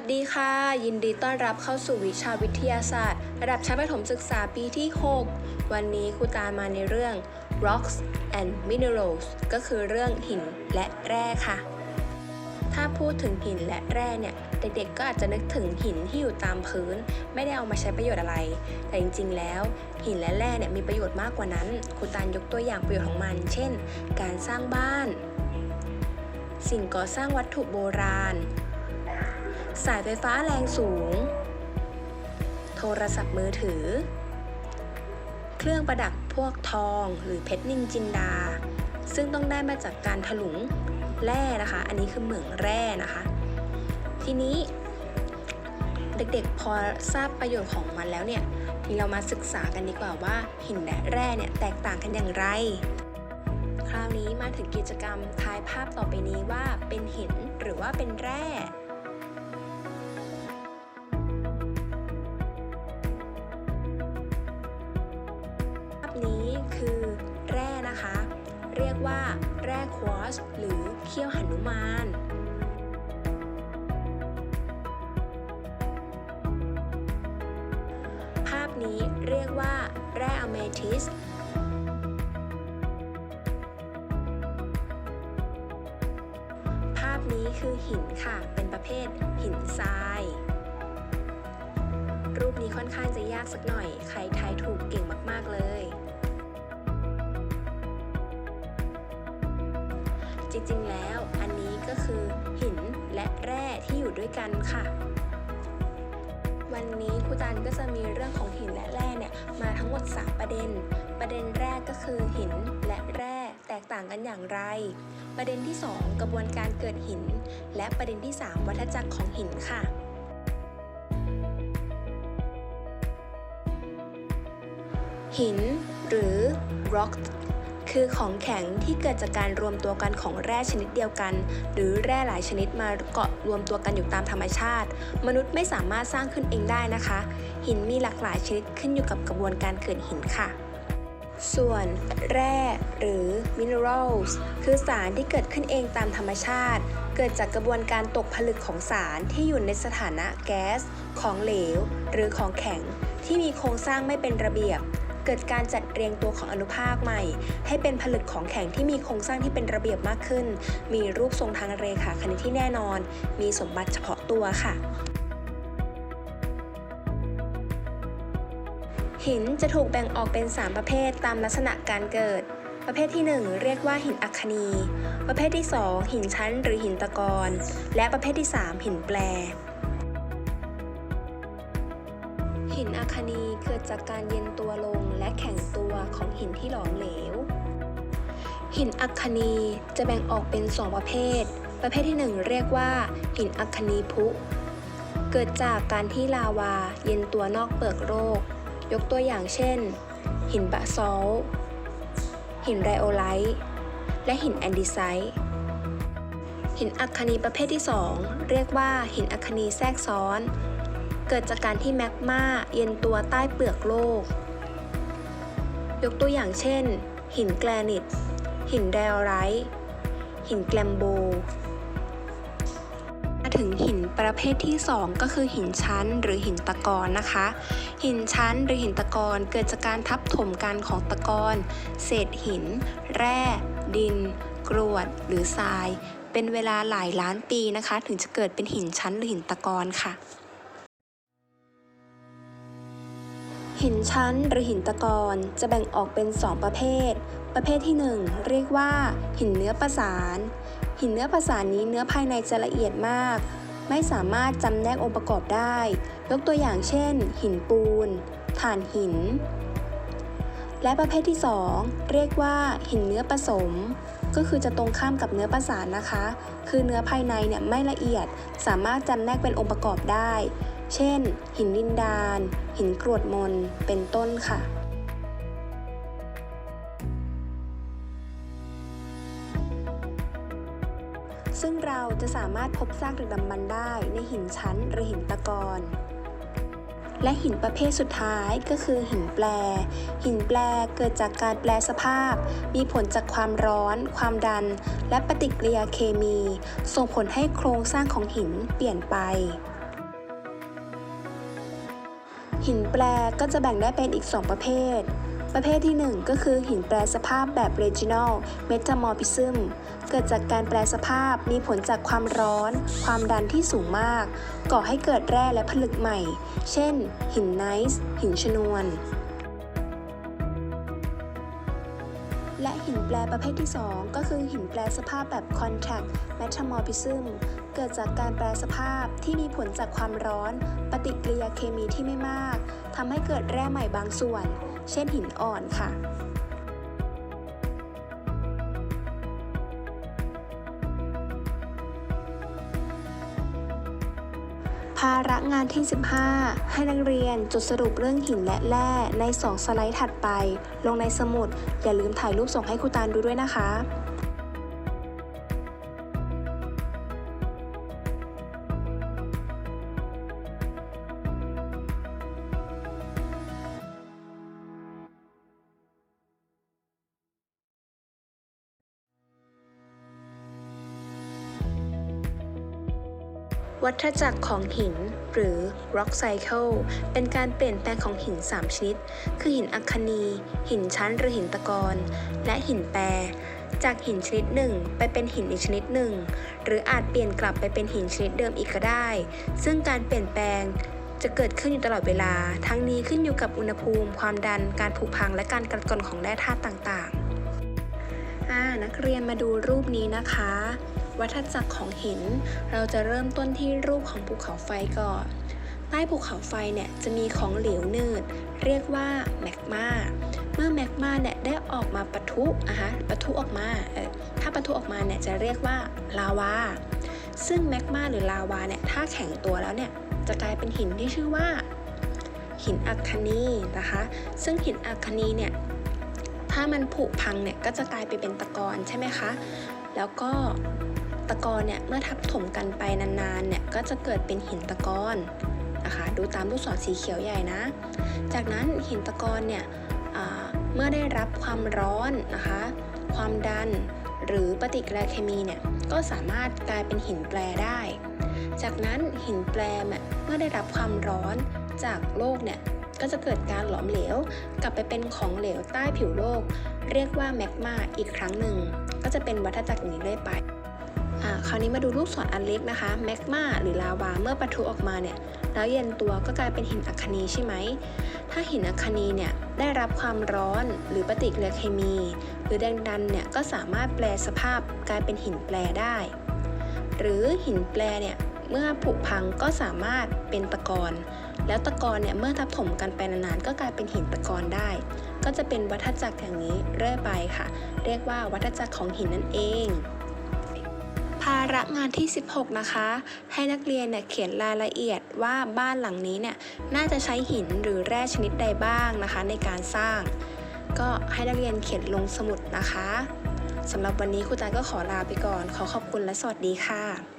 สวัสดีค่ะ ยินดีต้อนรับเข้าสู่วิชาวิทยาศาสตร์ ระดับชั้นประถมศึกษาปีที่ 6 วันนี้ครูตามาในเรื่อง rocks and minerals ก็คือเรื่องหินและแร่ค่ะ ถ้าพูดถึงหินและแร่เนี่ย เด็กๆก็อาจจะนึกถึงหินที่อยู่ตามพื้น ไม่ได้เอามาใช้ประโยชน์อะไร แต่จริง ๆ แล้ว หินและแร่เนี่ยมีประโยชน์มากกว่านั้นครูตานยกตัวอย่างประโยชน์ของมัน เช่น การสร้างบ้าน สิ่งก่อสร้างวัตถุโบราณ สายไฟฟ้าแรงสูง โทรศัพท์มือถือ เครื่องประดับพวกทองหรือเพชรนินจินดา ซึ่งต้องได้มาจากการถลุงแร่นะคะ อันนี้คือเหมืองแร่นะคะ ทีนี้เด็กๆพอทราบประโยชน์ของมันแล้วเนี่ยทีเรามาศึกษากันดีกว่าว่าหินและแร่เนี่ยแตกต่างกันอย่างไร คราวนี้มาถึงกิจกรรมทายภาพต่อไปนี้ว่าเป็นหินหรือว่าเป็นแร่ นี้คือแร่นะคะ เรียกว่าแร่ควอตซ์หรือเขี้ยวหนุมานภาพนี้เรียกว่าแร่อเมทิสภาพนี้คือหินค่ะ เป็นประเภทหินทราย รูปนี้ค่อนข้างจะยากสักหน่อย ใครทายถูกเก่งมาก ๆ เลย จริงๆ แล้วอันนี้ก็คือหินและแร่ที่อยู่ด้วยกันค่ะ วันนี้ครูตันก็จะมีเรื่องของหินและแร่เนี่ยมาทั้งหมด 3 ประเด็น ประเด็นแรกก็คือหินและแร่แตกต่างกันอย่างไร ประเด็นที่ 2 กระบวนการเกิดหิน และประเด็นที่ 3 วัฏจักรของหินค่ะหินหรือ rock คือของแข็งที่เกิดจากการรวมตัวกันของแร่ชนิดเดียวกัน หรือแร่หลายชนิดมาเกาะรวมตัวกันอยู่ตามธรรมชาติ มนุษย์ไม่สามารถสร้างขึ้นเองได้นะคะ หินมีหลากหลายชนิดขึ้นอยู่กับกระบวนการเกิดหินค่ะส่วนแร่หรือ minerals คือสารที่เกิดขึ้นเองตามธรรมชาติ เกิดจากกระบวนการตกผลึกของสารที่อยู่ในสถานะแก๊ส ของเหลว หรือของแข็ง ที่มีโครงสร้างไม่เป็นระเบียบ เกิดการจัดเรียงตัวของอนุภาคใหม่ ให้เป็นผลึกของแข็งที่มีโครงสร้างที่เป็นระเบียบมากขึ้น มีรูปทรงทางเรขาคณิตที่แน่นอน มีสมบัติเฉพาะตัวค่ะหินจะถูกแบ่งออกเป็น 3 ประเภทตามลักษณะการเกิด ประเภทที่ 1 เรียกว่าหินอัคนี ประเภทที่ 2 หินชั้นหรือหินตะกอนและประเภทที่ 3 หินแปร คคนีเกิดจากการเย็นตัวลงและแข็งตัวของหินที่หลอมเหลว หินอัคนีจะแบ่งออกเป็น 2 ประเภท ประเภทที่ 1 เรียกว่าหินอัคนีพุ เกิดจากการที่ลาวาเย็นตัวนอกเปลือกโลก ยกตัวอย่างเช่น หินบะซอลหินไรโอไลท์และหินแอนดิไซต์หินอัคนีประเภทที่ 2 เรียกว่าหินอัคคนีแทรกซ้อน เกิดจากการที่แมกมาเย็นตัวใต้เปลือกโลก ยกตัวอย่างเช่น หินแกรนิต หินไดออไรต์หินแกลมโบมาถึงหินประเภทที่ 2 ก็คือหินชั้นหรือหินตะกอนนะคะ หินชั้นหรือหินตะกอนเกิดจากการทับถมกันของตะกอนเศษหิน แร่ ดิน กรวด หรือทราย เป็นเวลาหลายล้านปีนะคะ ถึงจะเกิดเป็นหินชั้นหรือหินตะกอนค่ะ หินชั้นหรือหินตะกอนจะแบ่งออกเป็น 2 ประเภท ประเภทที่ 1 เรียกว่า หินเนื้อประสาน หินเนื้อประสานนี้เนื้อภายในจะละเอียดมาก ไม่สามารถจำแนกองค์ประกอบได้ ยกตัวอย่างเช่น หินปูนถ่านหิน และประเภทที่ 2 เรียกว่า หินเนื้อผสม ก็คือจะตรงข้ามกับเนื้อประสานนะคะ คือเนื้อภายในเนี่ยไม่ละเอียด สามารถจำแนกเป็นองค์ประกอบได้ เช่น หินดินดาน หินกรวดมน เป็นต้นค่ะ ซึ่งเราจะสามารถพบซากดึกดำบรรพ์ได้ในหินชั้นหรือหินตะกอนและหินประเภทสุดท้ายก็คือหินแปร หินแปรเกิดจากการแปลสภาพ มีผลจากความร้อน ความดัน และปฏิกิริยาเคมี ส่งผลให้โครงสร้างของหินเปลี่ยนไป หินแปรก็จะแบ่งได้เป็นอีก 2 ประเภท ประเภทที่ 1 ก็คือหินแปรสภาพแบบ regional metamorphism เกิดจากการแปรสภาพมีผลจากความร้อน ความดันที่สูงมาก ก่อให้เกิดแร่และผลึกใหม่ เช่น หินไนซ์หินชนวน และหินแปรประเภทที่ 2 ก็คือหินแปรสภาพแบบ contact metamorphism เกิดจากการแปรสภาพที่มีผลจากความร้อน ปฏิกิริยาเคมีที่ไม่มากทำให้เกิดแร่ใหม่บางส่วน เช่นหินอ่อนค่ะ ภาระงานที่ 15 ให้นักเรียนจดสรุปเรื่องหินและแร่ใน 2 สไลด์ถัดไป ลงในสมุด อย่าลืมถ่ายรูปส่งให้ครูตาลดูด้วยนะคะ วัฏจักรของหิน หรือ rock cycle เป็นการเปลี่ยนแปลงของหิน 3 ชนิด คือหินอัคนี หินชั้นหรือหินตะกอน และหินแปร จากหินชนิดหนึ่งไปเป็นหินอีกชนิดหนึ่ง หรืออาจเปลี่ยนกลับไปเป็นหินชนิดเดิมอีกก็ได้ ซึ่งการเปลี่ยนแปลงจะเกิดขึ้นอยู่ตลอดเวลา ทั้งนี้ขึ้นอยู่กับอุณหภูมิ ความดัน การผุพัง และการกัดกร่อนของแร่ธาตุต่างๆอ่านักเรียนมาดูรูปนี้นะคะ วัฏจักรของหิน เราจะเริ่มต้นที่รูปของภูเขาไฟก่อน ใต้ภูเขาไฟเนี่ยจะมีของเหลวหนืด เรียกว่าแมกมาเมื่อแมกมาเนี่ยได้ออกมาปะทุอะฮะปะทุออกมาถ้าปะทุออกมาเนี่ยจะเรียกว่าลาวา ซึ่งแมกมาหรือลาวาเนี่ยถ้าแข็งตัวแล้วเนี่ยจะกลายเป็นหินที่ชื่อว่า หินอัคนีนะคะ ซึ่งหินอัคนีเนี่ยถ้ามันผุพังเนี่ยก็จะกลายไปเป็นตะกอนใช่ไหมคะ แล้วก็ ตะกอนเนี่ยเมื่อทับถมกันไปนานๆเนี่ยก็จะเกิดเป็นหินตะกอนนะคะดูตามลูกศรสีเขียวใหญ่นะ จากนั้นหินตะกอนเนี่ยเมื่อได้รับความร้อนนะคะ ความดันหรือปฏิกิริยาเคมีเนี่ยก็สามารถกลายเป็นหินแปรได้ จากนั้นหินแปรเมื่อได้รับความร้อนจากโลกเนี่ยก็จะเกิดการหลอมเหลว กลับไปเป็นของเหลวใต้ผิวโลก เรียกว่าแมกมาอีกครั้งหนึ่ง ก็จะเป็นวัฏจักรอย่างนี้เรื่อยไป คราวนี้มาดูลูกศรอันเล็กนะคะแมกมาหรือลาวาเมื่อปะทุออกมาเนี่ยแล้วเย็นตัวก็กลายเป็นหินอัคนีใช่ไหม ถ้าหินอัคคนีเนี่ยได้รับความร้อนหรือปฏิกิริยาเคมี หรือแรงดันเนี่ยก็สามารถแปลสภาพกลายเป็นหินแปรได้ หรือหินแปรเนี่ยเมื่อผุพังก็สามารถเป็นตะกอนแล้วตะกอนเนี่ยเมื่อทับถมกันไปนานๆก็กลายเป็นหินตะกอนได้ ก็จะเป็นวัฏจักรอย่างนี้เรื่อยไปค่ะ เรียกว่าวัฏจักรของหินนั่นเอง ภาระงานที่ 16 นะคะ ให้นักเรียนเนี่ยเขียนรายละเอียดว่าบ้านหลังนี้เนี่ยน่าจะใช้หินหรือแร่ชนิดใดบ้างนะคะ ในการสร้าง ก็ให้นักเรียนเขียนลงสมุดนะคะสำหรับวันนี้ครูตาก็ขอลาไปก่อน ขอขอบคุณและสวัสดีค่ะ